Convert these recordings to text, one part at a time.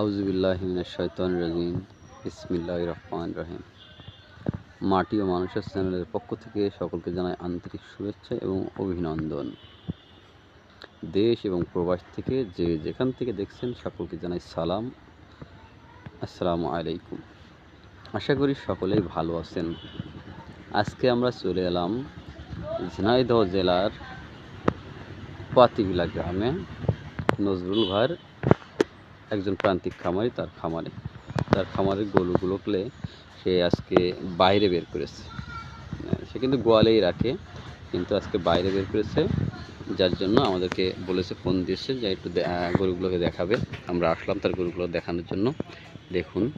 আউজবিল্লাহিমিনাশাইতান রাজিম। ইসমিল্লাহ রহমান রহিম। মাটি ও মানুষের চ্যানেলের পক্ষ থেকে সকলকে জানাই আন্তরিক শুভেচ্ছা এবং অভিনন্দন। দেশ এবং প্রবাস থেকে যে যেখান থেকে দেখছেন সকলকে জানাই সালাম। আসসালামু আলাইকুম। আশা করি সকলেই ভালো আছেন। আজকে আমরা চলে এলাম ঝিনাইদহ জেলার পাতিবিলা গ্রামে নজরুল ভাইয়ের একজন প্রান্তিক খামারি, তার খামারে। তার খামারের গরুগুলোকে সে আজকে বাইরে বের করেছে। সে কিন্তু গোয়ালেই রাখে, কিন্তু আজকে বাইরে বের করেছে। যার জন্য আমাদেরকে বলেছে, ফোন দিয়েছে যে একটু গরুগুলোকে দেখাবে। আমরা আসলাম তার গরুগুলো দেখানোর জন্য। দেখুন,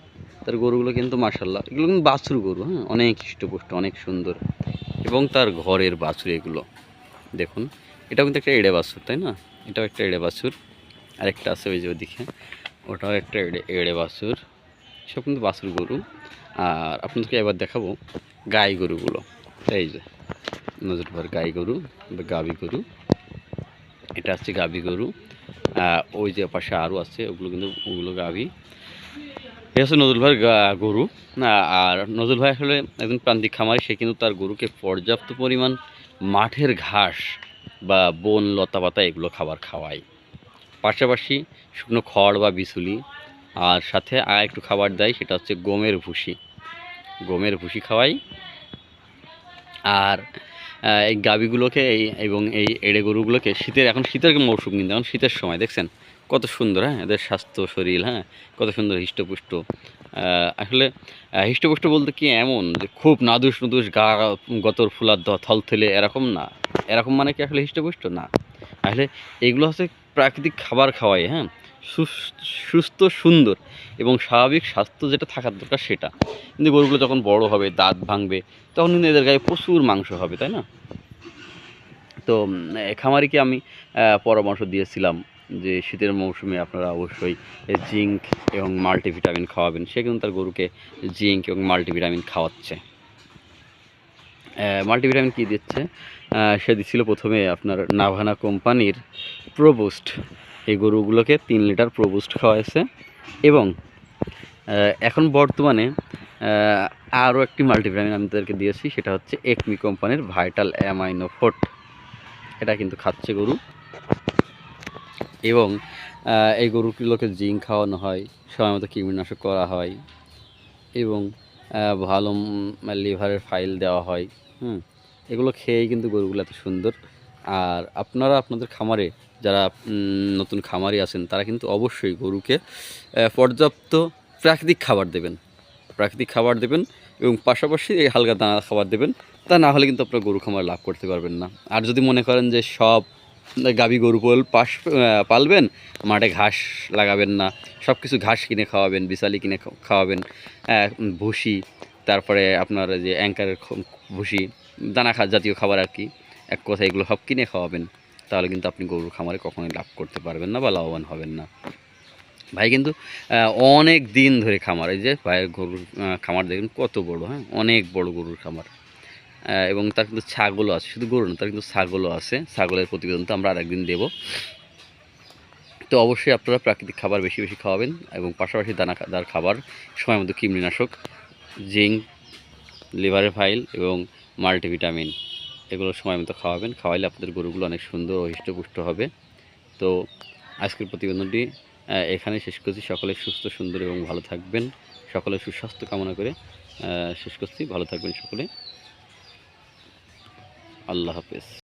তার গরুগুলো কিন্তু মাসাল্লাহ এগুলো কিন্তু বাছুর গরু হ্যাঁ? অনেক হৃষ্টপুষ্ট অনেক সুন্দর। এবং তার ঘরের বাছুর এগুলো। দেখুন, এটাও কিন্তু একটা এড়ে বাছুর, তাই না? এটাও একটা এড়ে বাছুর। আরেকটা আছে ওই যে ওদিকে। ওটাও একটা এড়ে এড়ে বাছুর। সব কিন্তু বাছুর গরু। আর আপনাদেরকে এবার দেখাবো গাই গরুগুলো। এই যে, নজর ভর গাই গরু বা গাবি গরু। এটা হচ্ছে গাবি গরু। ওই যে পাশে আরও আছে, ওগুলো কিন্তু, ওগুলো গাবি এটা হচ্ছে নজরুল ভাইয়ের গরু। আর নজরুল ভাই আসলে একজন প্রান্তিক খামারি, সে কিন্তু তার গরুকে পর্যাপ্ত পরিমাণ মাঠের ঘাস বা বন লতা পাতা এগুলো খাবার খাওয়ায়। পাশাপাশি শুকনো খড় বা বিচুলি আর সাথে আর একটু খাবার দেয়, সেটা হচ্ছে গমের ভুসি। গমের ভুসি খাওয়াই। আর এই গাবিগুলোকে এই, এবং এই এড়ে গরুগুলোকে শীতের, এখন শীতের মৌসুম কিন্তু, এখন শীতের সময়, দেখছেন? কত সুন্দর হ্যাঁ? এদের স্বাস্থ্য, শরীর হ্যাঁ? কত সুন্দর হৃষ্টপুষ্ট। আসলে হৃষ্টপুষ্ট বলতে কি এমন যে খুব নাদুস নুদুস গা, গতর ফুলার থলথলে এরকম না। এরকম মানে কি আসলে হৃষ্টপুষ্ট? না। আসলে এগুলো হচ্ছে প্রাকৃতিক খাবার খাওয়াই হ্যাঁ? সুস্থ, সুন্দর এবং স্বাভাবিক স্বাস্থ্য যেটা থাকার দরকার সেটা। কিন্তু গরুগুলো যখন বড় হবে, দাঁত ভাঙবে, তখন কিন্তু এদের গায়ে প্রচুর মাংস হবে, তাই না? তো খামারিকে আমি পরামর্শ দিয়েছিলাম যে শীতের মৌসুমে আপনারা অবশ্যই জিঙ্ক এবং মাল্টিভিটামিন খাওয়াবেন। সে কিন্তু তার গরুকে জিঙ্ক এবং মাল্টিভিটামিন খাওয়াচ্ছে। মাল্টিভিটামিন কী দিচ্ছে? সে দিচ্ছিল প্রথমে আপনার নাভানা কোম্পানির প্রোবুস্ট এই গরুগুলোকে তিন লিটার প্রোবুস্ট খাওয়াইছে এবং এখন বর্তমানে আরও একটি মাল্টিভিটামিন আমি তাদেরকে দিয়েছি, সেটা হচ্ছে একমি কোম্পানির ভাইটাল অ্যামাইনো ফোর্ট এটা কিন্তু খাচ্ছে গরু। এবং এই গরুগুলোকে জিঙ্ক খাওয়ানো হয় সময় মতো কীটনাশক করা হয়। এবং ভালো লিভারের ফাইল দেওয়া হয়, হুম? এগুলো খেয়েই কিন্তু গরুগুলো এত সুন্দর। আর আপনারা আপনাদের খামারে যারা নতুন খামারি আছেন, তারা কিন্তু অবশ্যই গরুকে পর্যাপ্ত প্রাকৃতিক খাবার দেবেন। প্রাকৃতিক খাবার দেবেন এবং পাশাপাশি এই হালকা দানা খাবার দেবেন। তা না হলে কিন্তু আপনার গরু খামার লাভ করতে পারবেন না। আর যদি মনে করেন যে সব গাবি গরু পোল পাশ পালবেন, মাঠে ঘাস লাগাবেন না সব কিছু ঘাস কিনে খাওয়াবেন, বিশালি কিনে খাওয়াবেন ভুসি, তারপরে আপনার যে অ্যাঙ্কারের ভুসি, দানা খা জাতীয় খাবার আর কি, এক কথা এগুলো সব কিনে খাওয়াবেন, তাহলে কিন্তু আপনি গরুর খামারে কখনোই লাভ করতে পারবেন না বা লাভবান হবেন না। ভাই কিন্তু অনেক দিন ধরে খামার, এই যে ভাইয়ের গরুর খামার দেখুন কত বড় হ্যাঁ? অনেক বড় গরুর খামার। এবং তার কিন্তু ছাগলও আছে। শুধু গরু না, তার কিন্তু ছাগলও আছে। ছাগলের প্রতিবেদন তো আমরা আরেকদিন দেবো। তো অবশ্যই আপনারা প্রাকৃতিক খাবার বেশি বেশি খাওয়াবেন এবং পাশাপাশি দানাদার খাবার সময় মতো কৃমিনাশক জিঙ্ক, লিভারের ফাইল এবং মাল্টিভিটামিন এগুলো সময় মতো খাওয়াবেন। খাওয়াইলে আপনাদের গরুগুলো অনেক সুন্দর ও হৃষ্টপুষ্ট হবে। তো আজকের প্রতিবেদনটি এখানে শেষ করছি। সকলে সুস্থ, সুন্দর এবং ভালো থাকবেন। সকলে সুস্বাস্থ্য কামনা করে শেষ করছি। ভালো থাকবেন সকলে। আল্লাহ হাফেজ।